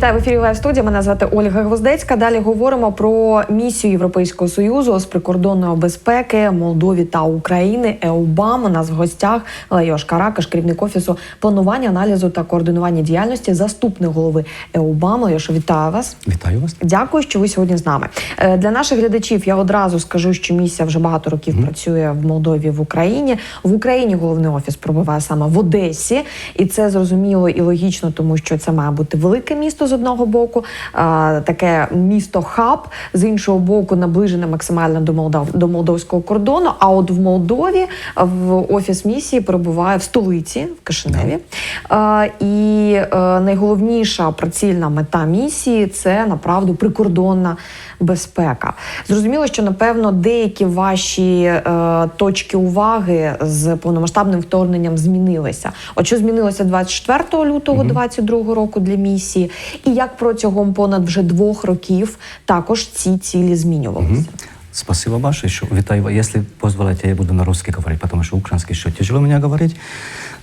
Вітаю в ефірі Лайв студія. Мене звати Ольга Гвоздецька. Далі говоримо про місію Європейського союзу з прикордонної безпеки Молдові та України. ЕУБАМ. У нас в гостях Лайош Каракаш, керівник офісу планування, аналізу та координування діяльності, заступник голови ЕУБАМ. Лайош, вітаю вас. Вітаю вас. Дякую, що ви сьогодні з нами. Е, Для наших глядачів я одразу скажу, що місія вже багато років працює в Молдові в Україні. В Україні головний офіс пробиває саме в Одесі, і це зрозуміло і логічно, тому що це має бути велике місто з одного боку, а, таке місто хаб з іншого боку, наближене максимально до Молдав до молдовського кордону. А от в Молдові в офіс місії перебуває в столиці в Кишиневі. А, і е, найголовніша прицільна мета місії це направду прикордонна безпека. Зрозуміло, що напевно деякі ваші е, точки уваги з повномасштабним вторгненням змінилися. От що змінилося 24 лютого 2022 року для місії, і як протягом понад вже двох років також ці цілі змінювалися. Спасибо большое. Еще витаю. вас. Если позволите, я буду на русский говорить, потому что украинский еще тяжело меня говорить.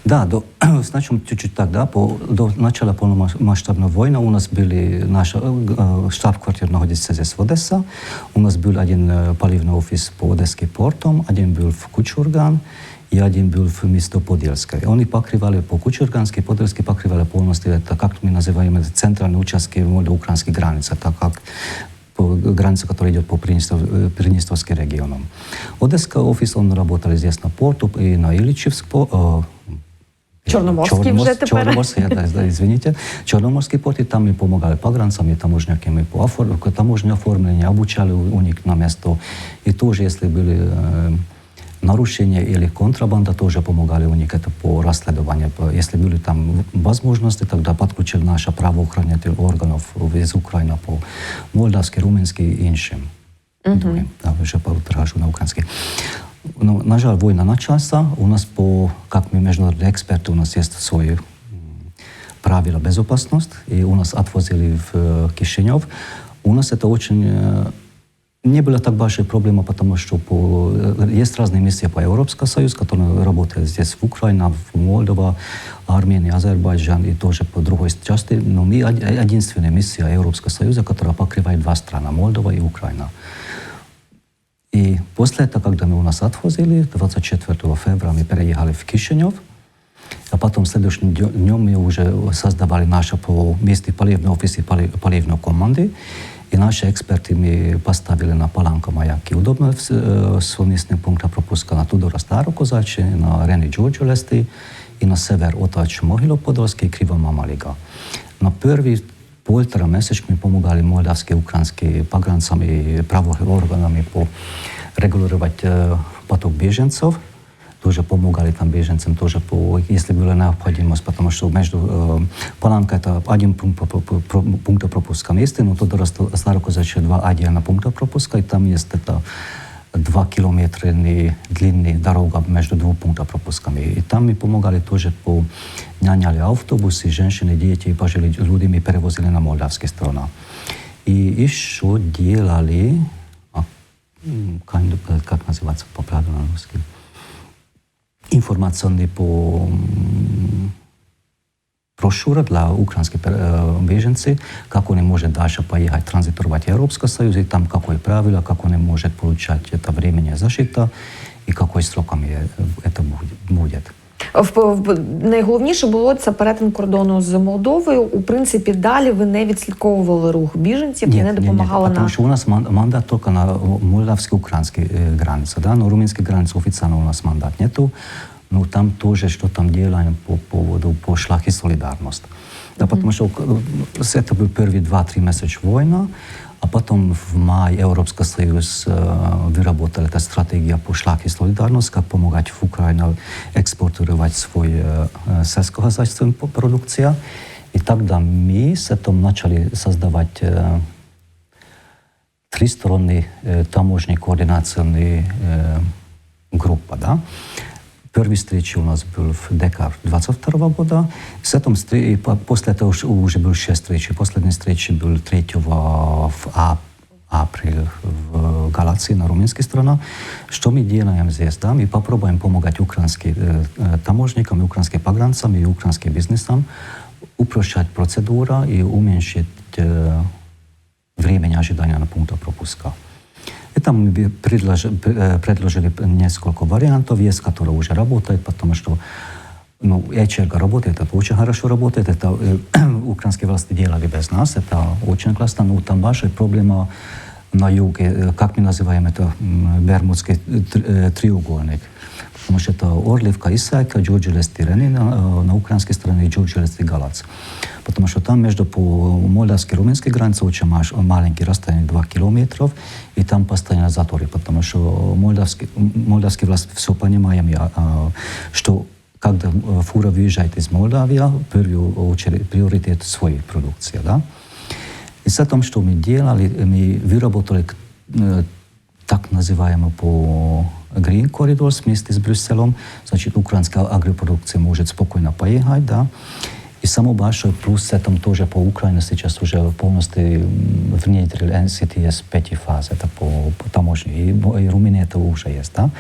Да, до, начнем чуть-чуть так, да, по, до начала полномасштабной войны у нас были, наш э, штаб-квартира находится здесь в Одесса, у нас был один э, поливный офис по Одесским портам, один был в Кучурган, и один был в место Подельское. Они покрывали по Кучургански, Подельски покрывали полностью, это как мы называем, это центральные участки украинской границы, так как по границе, которая идет по Приднестов, э, Приднестровским регионам. Одесский офис, он работал здесь на порту и на Ильичевск, э, Чорноморський вже тепер. Чорноморський, я, да, извините. Чорноморський порт, і там ми допомагали погранцам і таможнякам, по оформ... таможне оформлення, обучали у них на место. И тоже, если были э, нарушения или контрабанда, тоже помогали у них это по расследованию. По- Если были там возможности, тогда подключили наши правоохранительных органов из Украины по молдавски, румынски и іншим. Другим. Да, вже перехожу на український. Ну, на жаль, війна началася. У нас по, как мы международные эксперты, у нас есть свои м, правила безопасности, и у нас отвозили в э, Кишинев. У нас это очень э, не была так большая проблема, потому что по, э, есть разные миссии по Европейскому Союзу, которые работают здесь в Украине, в Молдова, Армения, Азербайджан и тоже по другой части. Но мы од- единственная миссия Европейского Союза, которая покрывает два страны, Молдова и Украина. И после этого, когда мы у нас отвозили, 24 февраля мы переехали в Кишинев, а потом следующим дё- днем мы уже создавали наши по месте поливного офиса и поли- поливной команды. I naši eksperti mi postavili na palankama jaki udobno svomesni punkt propuska na Tudora Starokozači, na Reni Đorđu Lesti i na sever otač Mohilo Podolski i Kriva Mamaliga. Na prvi poltera mesec mi pomagali moldavski, ukrajinski pagrancami, pravoorganami po regulirati patok bježencov по регулировать э, поток беженцев тоже помогали там беженцам, тоже по, если была необходимость, потому что между э, Паланка это один пункт, про- про- про- пункта пропуска месте, но туда Старокозачье два отдельно пункта пропуска, и там есть это два километра длинная дорога между двумя пунктами пропусками. И там мы помогали тоже по наняли автобусы, женщины, дети, пожилые люди мы перевозили на молдавские сторону. И еще делали, а, м, kind of, как называется по-правильному на русском? информационный по м, брошюра для украинских э, беженцев, как они могут дальше поехать транзитировать в Европейский Союз, и там какое правило, как они могут получать это временная защита, и какой сроками э, это будет. будет. В, в найголовніше було це перетин кордону з Молдовою. У принципі, далі ви не відслідковували рух біженців і не допомагали потому на что у нас ман- мандат только на молдавско-украинской э, границе, да, на румынской границе официально у нас мандат нету, но там тоже что там делаем по поводу по шлахе солидарность. Да, потому что э, это был первые два-три месяца война, а потом в мае Европейский Союз э, выработал эту стратегию по шлахе солидарность, как помогать в Украине экспортировать свою э, э, сельскохозяйственную продукцию. И тогда мы с этим начали создавать э, тристоронний э, таможенный координационный э, группа, да. Первый встреча у нас был в декабре 22 года. С этим, встр- и по- после этого уж- уже был шесть встреч. Последняя встреча была 3 в ап- апреле в Галации на румынской стороне. Что мы делаем здесь? Да? Мы попробуем помогать украинским э, э, таможникам, и украинским погранцам и украинским бизнесам uprošćati procedura i umenšiti e, vrijeme ожидания на пункта пропуска. И там мы би предложи- п- э, предложили несколько вариантов, есть, которые уже работают, потому что ну, ячейка работает, это очень хорошо работает, это э, украинские власти делали без нас, это очень классно, но там большая проблема на юге, э, как мы называем это, м, Бермудский тр- э, треугольник. Потому что это Орливка, Исайка, Джурджелес, Тиренин, э, на украинской стороне Джурджелес и Галац. Потому что там между по молдавской и румынской границе очень маш- маленький расстояние 2 километров, и там постоянно заторы, потому что молдавский, м, молдавский власть все понимаем, я, а, что когда э, фура выезжает из Молдавии, в первую очередь приоритет своей продукции, да? И с том, что мы делали, мы выработали к- э, так называемый по Green Corridor вместе с Брюсселом, Значит, украинская агропродукция может спокойно поехать, да. И самый большой плюс с этим тоже по Украине сейчас уже полностью м, внедрили NCTS пяти фаз, это по, по таможне, и, Бо- и Румыния это уже есть, да.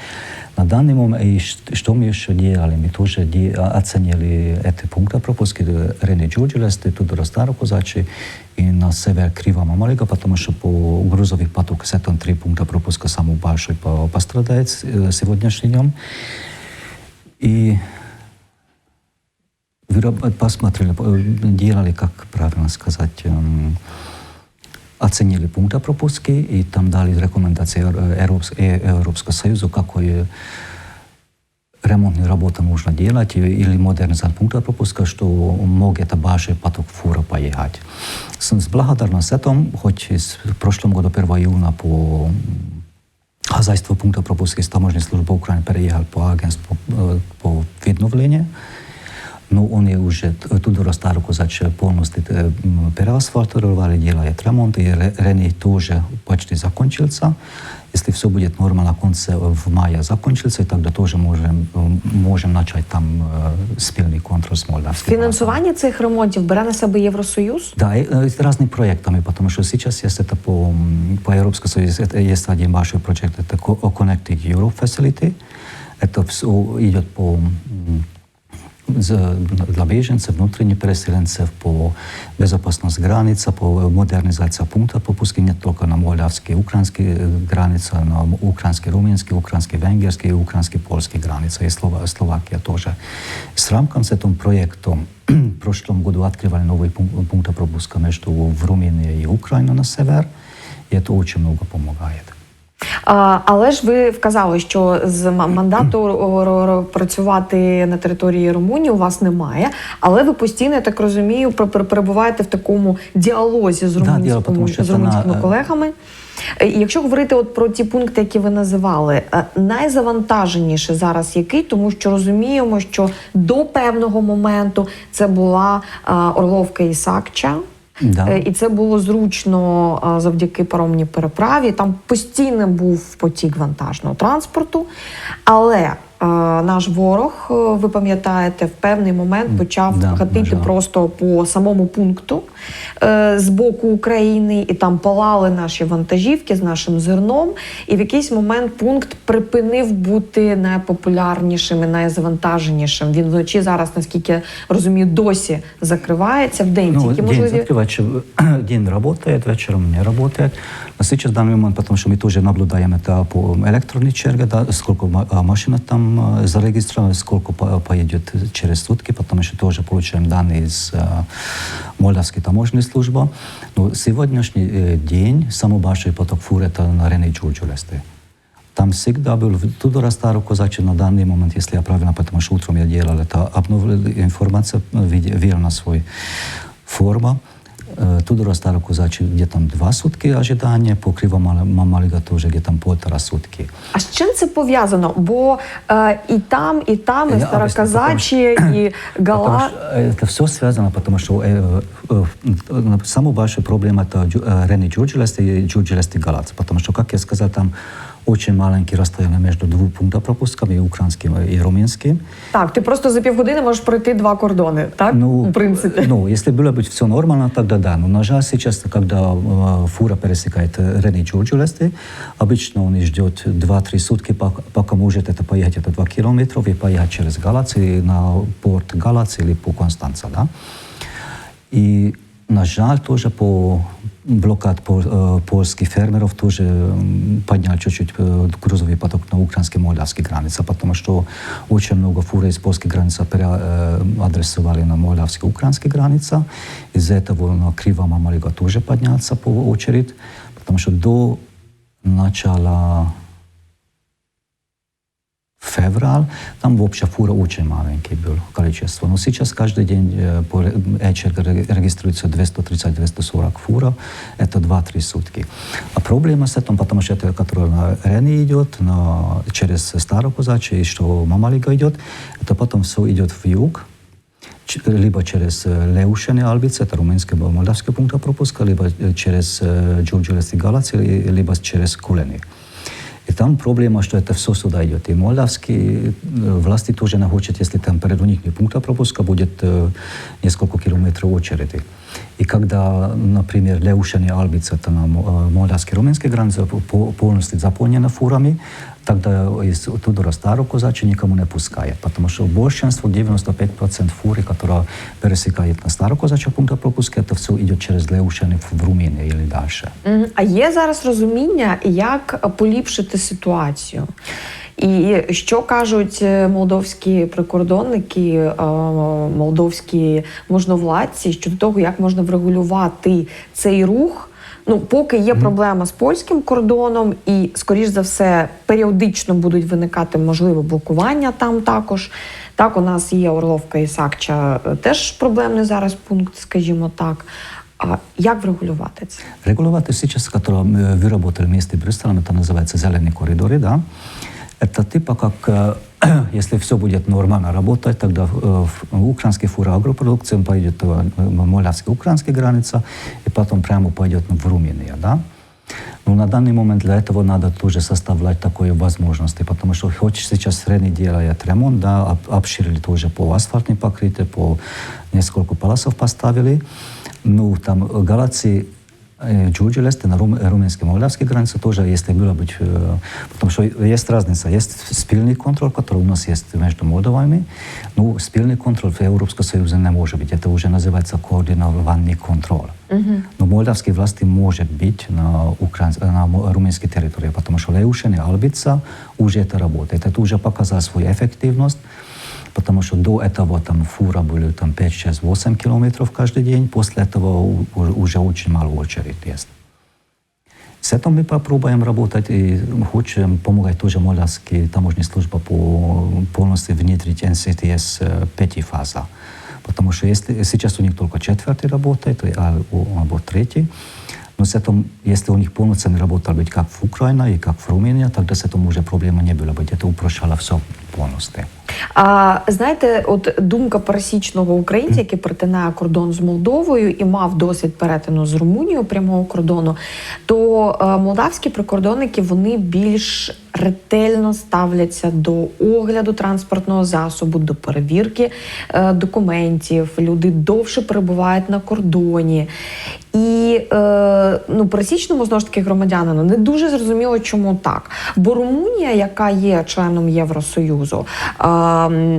На данный момент, и ш- что мы еще делали, мы тоже де- оценили эти пункты пропуска Рене Джурджелес, Тудора Старокозачи и на север Крива Мамалига, потому что по грузовых потоках это три пункта пропуска самый большой по- пострадает с- э, сегодняшним днем. И выраб- посмотрели, э, делали, как правильно сказать, эм, оценили пункты пропуски и там дали рекомендации Eur- Европс- э, Европского Союза, какой ремонтные работы нужно делать и- или модернизация пункта пропуска, что мог это большой поток фура поехать. С, с благодарностью этому, хоть и с- в прошлом году 1 июня по м, хозяйству пункта пропуска из таможенной службы Украины переехал по агентству э, по відновлению, но они уже т- Тудора Старокозач полностью э, м, переасфальтировали, делают ремонт, и Ре- Рене тоже почти закончился. Если все будет нормально, конце в мае закончится, и тогда тоже можем, м, можем начать там э, спільний контроль с Молдавским. Фінансування цих ремонтів бере на себе Євросоюз. Да, и, э, с разными проектами, потому что сейчас есть это по, м, по Европскому Союзу, это есть один большой проект, это Co- Connected Europe Facility. Это все идет по м, за- для беженцев, внутренних переселенцев, по безопасности границы, по модернизации пункта пропуска не только на молдавские, украинские э, границы, на украинские, румынские, украинские, венгерские, украинские, польские границы, и Слова- Словакия тоже. С рамком с этим проектом в прошлом году открывали новые пун- пункты пропуска между в Румынии и Украиной на север, и это очень много помогает. Але ж ви вказали, що з ма- мандату працювати на території Румунії у вас немає, але ви постійно, я так розумію, пер- пер- перебуваєте в такому діалозі з Да, румунськими, що з румунськими на, е, колегами. Якщо говорити от про ті пункти, які ви називали, е, найзавантаженіше зараз який, тому що розуміємо, що до певного моменту це була е, Орловка і Сакча. Да. Е, І це було зручно завдяки паромній переправі. Там постійно був потік вантажного транспорту. Але е, наш ворог, е, ви пам'ятаєте, в певний момент почав Да, гатити на жаль. просто по самому пункту е, з боку України, і там палали наші вантажівки з нашим зерном. І в якийсь момент пункт припинив бути найпопулярнішим і найзавантаженішим. Він вночі зараз, наскільки я розумію, досі закривається в день. Ну, Тільки день можливі закрывается, день работает, вечером не работает. Но сейчас в данный момент, потому что мы тоже наблюдаем это по электронной черге, да, сколько ма- а, машин там э, зарегистрировано, сколько по- поедет через сутки, потому что тоже получаем данные из э, Молдавской таможенной службы. Но сегодняшний э, день самый большой поток фур это на Рене Джурджулесте. Там всегда был в Тудора Старого Козача на данный момент, если я правильно, потому что утром я делал это, обновили информацию, ввел на свой форма. Э, Тудора Старого Козача где там два сутки ожидания, по Крива Мамалига тоже где там полтора сутки. А з чим це пов'язано? Бо е, і там, і там, і Я Староказачі, і Потому Гала. что э, это все связано, потому что э, э, э, самая большая проблема это Джу- э, Рене Джурджелест и Джурджелест и Галац. Потому что, как я сказал, там очень маленькие расстояния между двух пунктов пропусками, и украинским и румынским. Так, ти просто за півгодини можеш пройти два кордони, так? У принципі. Ну, если было бы все нормально, тогда да. Но на жаль, сейчас, когда э, фура пересекает э, Рене Джорджулесты, обычно он ждет 2-3 сутки, пока, пока может это поехать это 2 километра и поехать через Галац и на порт Галац или по Констанца, да. И, на жаль, тоже по блокад пол- э, польских фермеров тоже м, поднял чуть-чуть э, грузовый поток на украинской молдавской границе, потому что очень много фур из польской границы переадресовали на молдавские украинские границы. Из-за этого на Кривом могла тоже подняться по очередь, потому что до начала февраль, там вообще фура очень маленький был количество. Но сейчас каждый день э, по Эчер регистрируется 230-240 фуров, это 2-3 сутки. А проблема с этим, потому что это, которое на Рене идет, на, через Старокозаче, и что Мамалига идет, это потом все идет в юг, Ч- либо через э, Леушене Альбиce, это румынский молдавский пункт пропуска, либо э, через Джорджулес и Галаци, либо через Кулени. И там проблема, что это все сюда идет. И молдавские э, власти тоже не хотят, если там перед у них не пункта пропуска, будет э, несколько километров очереди. И когда, например, Леушене Альбиce, это на мо- э, молдавско-румынской границе, по- полностью заполнена фурами, тогда из Тудора Старокозача никому не пускает, потому что большинство, 95% фуры, которые пересекают на Старокозача пункта пропуска, это все идет через Леушене в Румынию или дальше. Мгм. А є зараз розуміння, як поліпшити ситуацію? І що кажуть е, молдовські прикордонники, е, молдовські можновладці щодо того, як можна врегулювати цей рух? Ну, поки є проблема з польським кордоном, і, скоріш за все, періодично будуть виникати можливо блокування там також. Так, у нас є Орловка і Сакча, е, теж проблемний зараз пункт, скажімо так. А як врегулювати це? Регулировать сейчас, который мы выработали вместе с Брюсселем, это называется «Зеленые коридоры», да. Это типа как, э, если все будет нормально работать, тогда э, в украинский фура агропродукции он пойдет э, в молдавская украинская граница, и потом прямо пойдет в Румынию, да. Но на данный момент для этого надо тоже составлять такое возможности, потому что хоть сейчас средний делает ремонт, да, об- обширили тоже по асфальтной покрытию, по несколько полосов поставили, ну, там э, Галации Джуджи Лесте на рум, румынской молдавской границе тоже, если было быть, э, потому что есть разница, есть спильный контроль, который у нас есть между Молдовами, но спильный контроль в Европейском Союзе не может быть, это уже называется координованный контроль. Но молдавские власти может быть на, украин, на мо- румынской территории, потому что Леушен и Албица уже это работает. Это уже показал свою эффективность, потому что до этого там фура были там 5, 6, 8 километров каждый день, после этого у- у- уже очень мало очередь есть. С этим мы попробуем работать и хотим помогать тоже молдавские таможенные службы по полностью внедрить NCTS э, пяти фаза. Потому что если сейчас у них только четвертый работает, а у- або третий, но с этим, если у них полноценно работал быть как в Украине и как в Румынии, тогда с этим уже проблема не было быть. Это упрощало все полностью. А знаєте, от думка пересічного українця, який перетинає кордон з Молдовою і мав досвід перетину з Румунією прямого кордону, то е, молдавські прикордонники вони більш ретельно ставляться до огляду транспортного засобу, до перевірки е, документів. Люди довше перебувають на кордоні. І е, ну, пересічному знову ж таки громадянину не дуже зрозуміло, чому так. Бо Румунія, яка є членом Євросоюзу, е,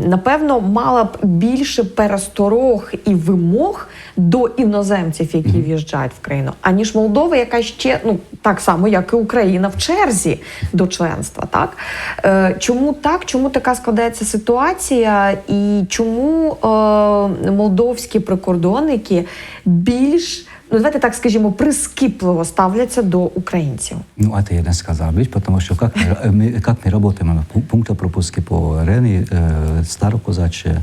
напевно, мала б більше пересторог і вимог до іноземців, які в'їжджають в країну, аніж Молдова, яка ще ну так само, як і Україна, в черзі до членства. Так е, чому так? Чому така складається ситуація, і чому е, молдовські прикордонники більш ну давайте так скажімо, прискіпливо ставляться до українців? Ну, это я не сказал быть, потому что как мы, э, мы- как мы работаем на пу- пункта пропуски по Рени, э, Старокозаче,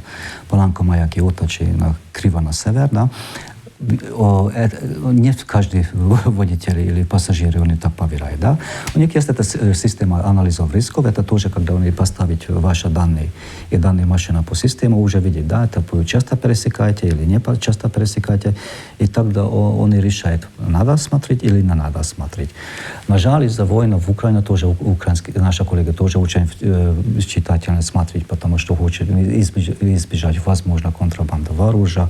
Паланко, Маяк и Оточи, на Криво на север, да, о, это, не каждый водитель или пассажиры они так проверяют, да. У них есть эта с- э, система анализов рисков, это тоже, когда они поставить ваши данные и данные машины по систему, уже видит, да, это вы часто пересекаете или не по- часто пересекаете, и тогда о- он и решает, надо смотреть или не надо смотреть. На жаль, из-за войны в Украине тоже у- украинские, наши коллеги тоже очень э, тщательно смотреть, потому что хочет избежать, избежать возможно, контрабанда оружия,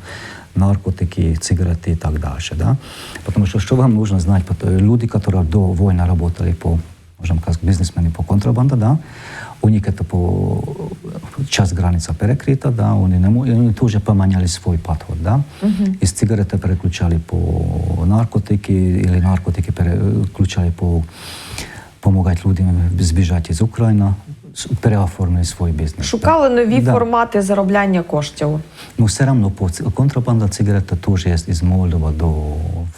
наркотики, сигареты и так дальше. Да? Потому что что вам нужно знать? Пот- Люди, которые до войны работали по, можем сказать, бизнесмены по контрабанде, да? у них это по часть граница перекрыта, да, они, не, мо- и они тоже поменяли свой подход, да. Из сигареты переключали по наркотики или наркотики переключали по помогать людям сбежать из Украины, с- переоформили свой бизнес. Шукали нові Да. формати заробляння коштів. Но все равно по ц- контрабанда цигарета тоже есть из Молдова до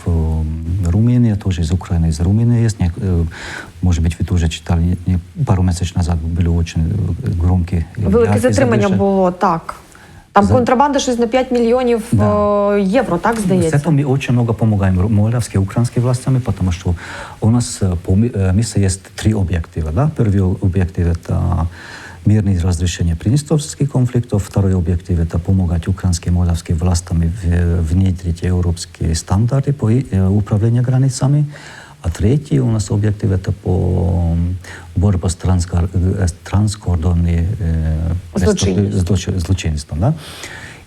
в м, Румыния, тоже из Украины, из Румынии есть. Нек- э, Может быть, вы тоже читали, не- не- пару месяцев назад были очень э, громкие. Велике яркие затримання задержания. було так. Там За- контрабанда щось на 5 мільйонів Да. е, євро, так С здається. этим мы очень много помогаем ру- молдавским и украинским властям, потому что у нас э, по ми- э, миссии есть три объектива. Да? Первый объектив – это мирное разрешение приднестровских конфликтов. Второй объектив – это помогать украинским и молдавским властям в- внедрить европейские стандарты по и- э, управлению границами. А третий у нас объектив – это по м, борьба с транскор- э, с транскордонной э, Злочинностью. злоч- злочинством. Да?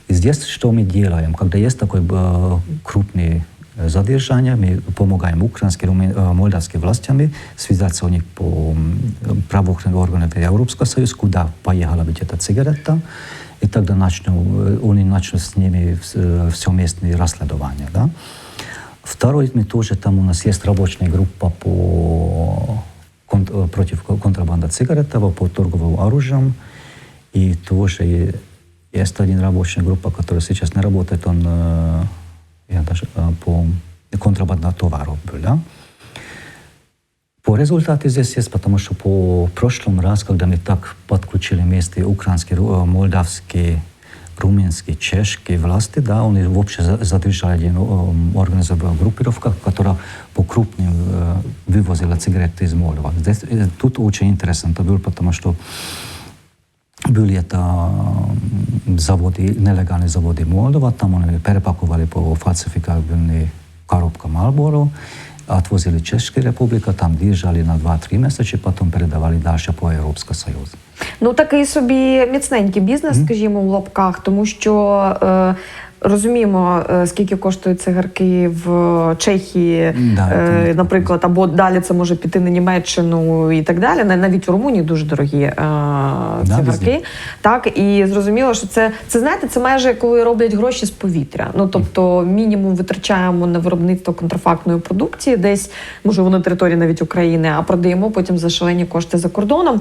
И здесь что мы делаем? Когда есть такой э, крупный э, задержание, мы помогаем украинским, руме- э, молдавским властям связаться у них по м, правоохранным органам Европейского Союза, куда поехала ведь эта цигарета, и тогда начнем, э, они начнут с ними э, совместные расследования. Да? Второй мы тоже, там у нас есть рабочая группа по кон- э, против контрабанды цигаретов, по торговым оружием. И тоже и- есть один рабочая группа, которая сейчас не работает, он э, я даже, э, по контрабанде товаров был, да? По результату здесь есть, потому что по прошлом раз, когда мы так подключили вместе украинские, ру- э, молдавские, румынские, чешские власти, да, они вообще за- задержали один э, организованную группировку, которая по крупным э, вывозила цигареты из Молдова. Здесь, э, тут очень интересно это было, потому что были это м, заводы, нелегальные заводы Молдова, там они перепаковали по фальсификабельные коробка Marlboro, отвозили в Чешскую Республику, там держали на 2-3 месяца, потом передавали дальше по Европейскому Союзу. Ну такий собі міцненький бізнес, скажімо, в лапках, тому що е, розуміємо, е, скільки коштують цигарки в Чехії, Да, е, наприклад, або далі це може піти на Німеччину і так далі. На- Навіть у Румунії дуже дорогі е, цигарки. везде. Так і зрозуміло, що це це знаєте, це майже коли роблять гроші з повітря. Ну тобто, мінімум витрачаємо на виробництво контрафактної продукції, десь можливо на території навіть України, а продаємо потім за шалені кошти за кордоном.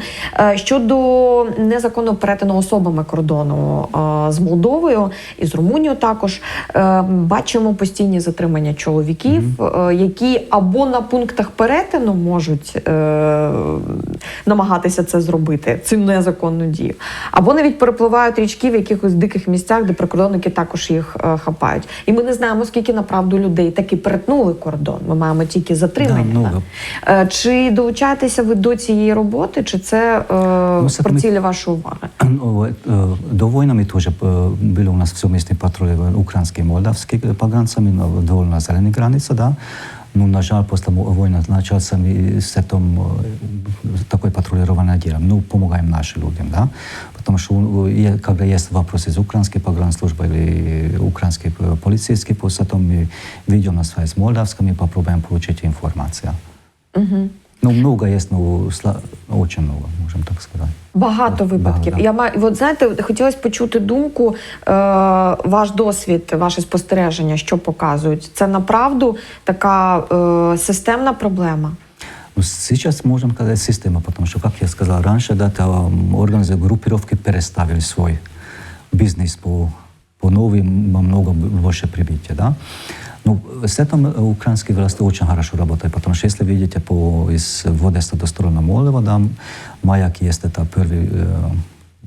Щодо незаконного перетину особами кордону з Молдовою і з Румунією, також е, бачимо постійні затримання чоловіків, е, які або на пунктах перетину можуть е, намагатися це зробити, цю незаконну дію, або навіть перепливають річки в якихось диких місцях, де прикордонники також їх е, хапають. І ми не знаємо, скільки направду людей таки перетнули кордон. Ми маємо тільки затримання. Да, много. Е, Чи долучаєтеся ви до цієї роботи, чи це е, це про ми- цілі вашої уваги? Ну, э, До войны мы тоже э, были у нас совместные патрули украинские и молдавские погранцами на довольно зеленой границе, да. Но, на жаль, после мо- войны начался мы с этим э, такой патрулированной делом. Ну, помогаем нашим людям, да. Потому что э, е- когда есть вопросы из украинской погранслужбы или украинской э, полицейской, после этого мы ведем на связь с молдавскими, попробуем получить информацию. Ну, много есть, но очень много, можем так сказать. Багато випадків. багато. Я маю, от знаєте, хотілося почути думку, е, ваш досвід, ваше спостереження, що показують. Це направду така е, системна проблема. Ну, сейчас можем сказать система, потому что, как я сказал раньше, да, там организации группировки переставили свой бизнес по, по новым, много больше прибытия, да. Ну, с этим э, украинские власти очень хорошо работают, потому что если видите по, из Одессы до стороны Молдова, да, маяк есть это первый, э,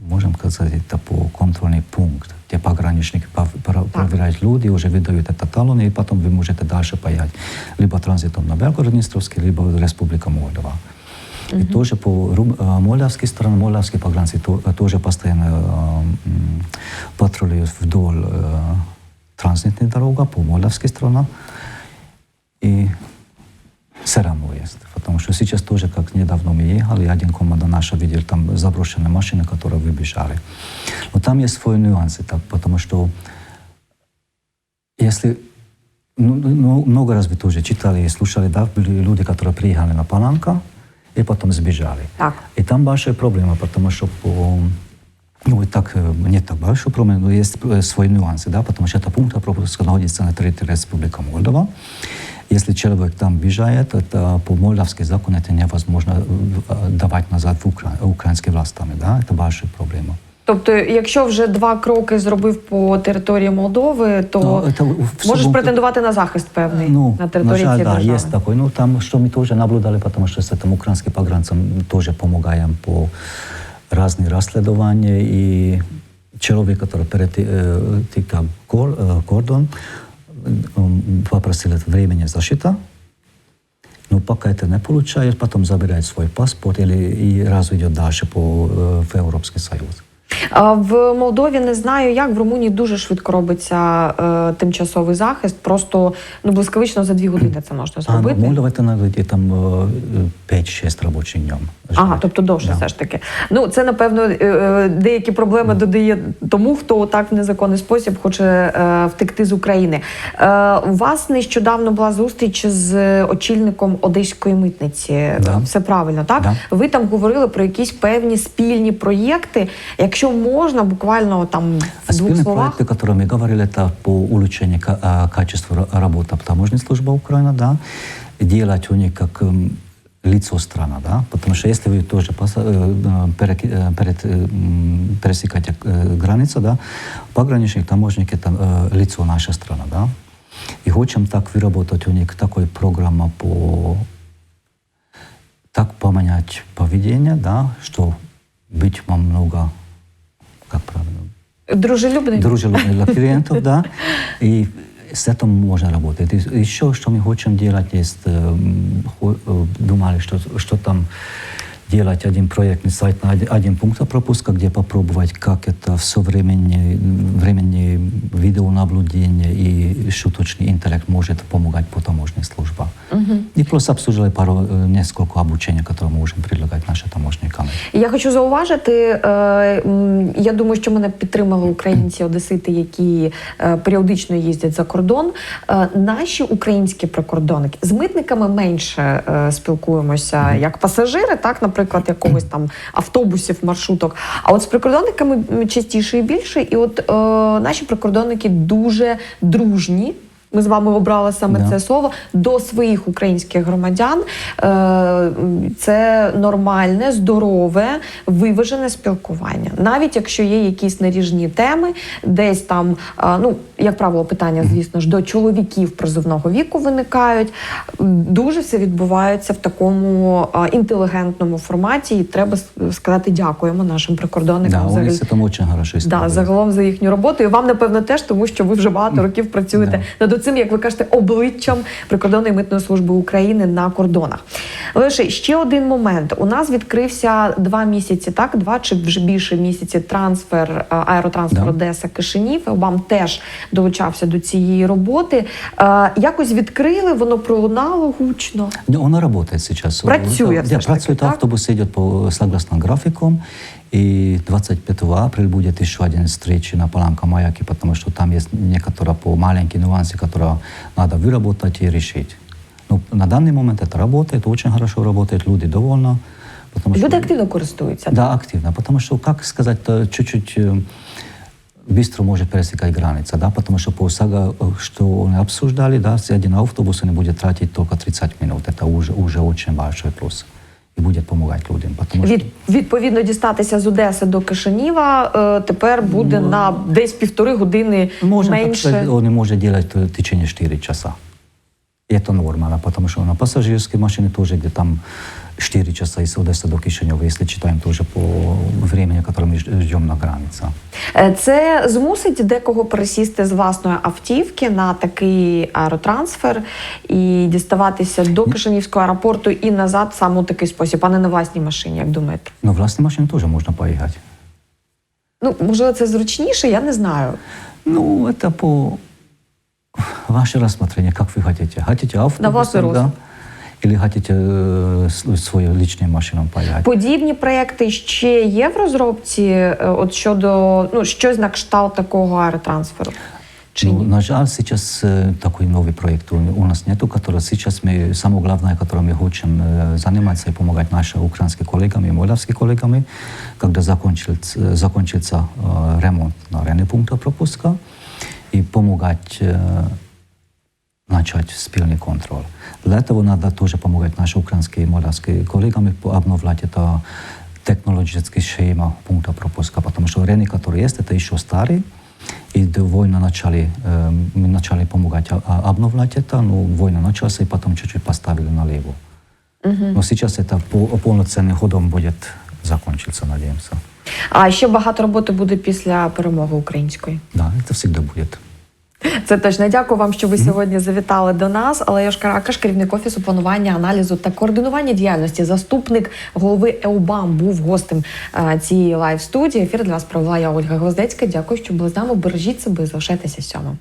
можем сказать, это по контрольный пункт, где пограничники пов- про- проверяют люди, уже выдают это талоны, и потом вы можете дальше поехать либо транзитом на Белгород-Днестровский, либо в Республика Молдова. И тоже по рум- э, молдавской стороне, молдавские погранцы то- э, тоже постоянно э, м, патрулируют вдоль э, транзитной дороги по молдавской стороне. И все равно есть. Потому что сейчас тоже, как недавно мы ехали, один команда наша видел там заброшенные машины, которые выбежали. Но там есть свои нюансы, так, потому что если ну, ну, много раз вы тоже читали и слушали, да, были люди, которые приехали на Паланка, и потом сбежали. Так. И там большая проблема, потому что по ну, и так, э, не так большой проблем, но есть э, свои нюансы, да, потому что это пункт пропуска находится на территории Республики Молдова. Если человек там бежает, это по молдавским законам это невозможно э, давать назад в Укра... украинские властями, да, это большая проблема. Тобто, якщо вже два кроки зробив по території Молдови, то Ну, це в можеш всьому- претендувати на захист певний Ну, на території на жаль, цієї да, держави. есть такой. Ну, там, что мы тоже наблюдали, потому что с этим украинским погранцам тоже помогаем по разным расследованиям. И человек, который перетекал кор- э, кордон, он попросил это времени защита, но пока это не получает, потом забирает свой паспорт или и раз идет дальше по, э, в Европейский Союз. В Молдові не знаю, як в Румунії дуже швидко робиться е, тимчасовий захист. Просто ну блискавично за дві години це можна А, ну, зробити. Молдова надо где там э, 5-6 рабочих днем. Ага, тобто довше Да. все ж таки. Ну це напевно е, е, деякі проблеми додає тому, хто так в незаконний спосіб хоче е, втекти з України. Е, У вас нещодавно була зустріч з очільником одеської митниці. Да. Все правильно, так? Да. Ви там говорили про якісь певні спільні проєкти. Якщо можна, буквально там в двух спільні словах. проекты, которые мы говорили, это по улучшению а, качества ра- работы таможенной службы Украины, да, делать у них как м, лицо страна, да, потому что если вы тоже э, э, э, перед, пересекаете границу, да, пограничник, таможенник это лицо нашей страны, да, и хотим так выработать у них такой программа по так поменять поведение, да, что быть вам много, как правильно, Дружелюбний. дружелюбный для клиентов, да, и с этим можно работать. И еще, что мы хотим делать, есть, э, м, хо- э, думали, что, что там делать один проектный сайт на один, один пункт пропуска, где попробовать, как это в современные, временные видеонаблюдения и шуточный интеллект может помогать по таможенной службе. И просто обсуждали пару, э, несколько обучений, которые мы можем предлагать нашим таможенникам. Я хочу зауважити, е, м, я думаю, що мене підтримали українці одесити, які е, періодично їздять за кордон. Е, Наші українські прикордонники з митниками менше е, спілкуємося як пасажири, так, наприклад, якогось там автобусів, маршруток. А от з прикордонниками частіше і більше. І от е, наші прикордонники дуже дружні. Ми з вами обрали саме Да. це слово до своїх українських громадян. Е, Це нормальне, здорове, виважене спілкування. Навіть якщо є якісь наріжні теми, десь там, е, ну як правило, питання, звісно ж, до чоловіків призовного віку виникають. Дуже все відбувається в такому інтелігентному форматі, і треба сказати дякуємо нашим прикордонникам Да, взагалі. они с этим очень хорошо Да, загалом за їхню роботу. І вам, напевно, теж, тому що ви вже багато років працюєте над цим, як ви кажете, обличчям прикордонної митної служби України на кордонах. Лише ще один момент. У нас відкрився два місяці, так, два чи вже більше місяці трансфер, аеротрансфер Да. Одеса Кишинів. Вам теж долучався до цієї роботи. Е, Якось відкрили, воно пролунало гучно. Не, он работает сейчас. Працює Да, все ж таки, працюет, так? автобус идет по согласно графику. И 25 апреля будет еще один встречи на Паланка Маяке, потому что там есть некоторые по маленькие нюансы, которые надо выработать и решить. Ну, на данный момент это работает, очень хорошо работает, люди довольны. Потому Люди что- активно користуються. Да, активно, потому что, как сказать, э, чуть-чуть э, быстро может пересекать граница, да, потому что по САГА, э, что они обсуждали, да, с один автобус они будет тратить только 30 минут, это уже, уже очень большой плюс. И будет помогать людям, потому что... Від, відповідно, дістатися з Одеси до Кишиніва е, тепер буде Ну, на десь півтори години Можно, так менше. сказать, он не может делать в течение 4 часа. И это нормально, потому что на пассажирской машине тоже где там 4 часа из Одессы до Кишинева, если читаем тоже по времени, которое мы ж- ждем на границе. Е, Це змусить декого пересісти з власної автівки на такий аеротрансфер і діставатися до Кишинівського аеропорту і назад саме у такий спосіб, а не на власній машині, як думаєте? Но властной машине тоже можно поехать. Ну, можливо, це зручніше, я не знаю. Ну, это по ваше рассмотрение, как вы хотите. Хотите автобусом, На властный рост. да? Или хотите э, с- свою личную машину поехать? Подібні проекти ще є в розробці, е, от щодо ну щось на кшталт такого аеротрансферу. Чи Ну, ні? на жаль, сейчас э, такой новый проект у, у нас нету, который сейчас мы, самое главное, которым мы хотим э, заниматься и помогать нашим украинским коллегам и молдавским коллегам, когда закончится, э, закончится э, ремонт на арені пункта пропуска, и помогать э, начать спільний контроль. Для этого надо тоже помогать нашим украинским и молдавским коллегам по- обновлять это технологический схема пункта пропуска, потому что рені, который есть, это еще старый, и до войны начали, э, мы начали помогать а- а- обновлять это, но война началась, и потом чуть-чуть поставили налево. Но сейчас это по- полноценным ходом будет закончиться, надеемся. А ще багато роботи буде після перемоги української. Да, это всегда будет. Це точно. Дякую вам, що ви сьогодні завітали до нас. Але Йошкар Акаш, керівник офісу планування, аналізу та координування діяльності, заступник голови ЕУБАМ, був гостем е, цієї лайв студії. Ефір для вас провела я Ольга Гвоздецька. Дякую, що були з нами. Бережіть себе, і залишайтеся сьомим.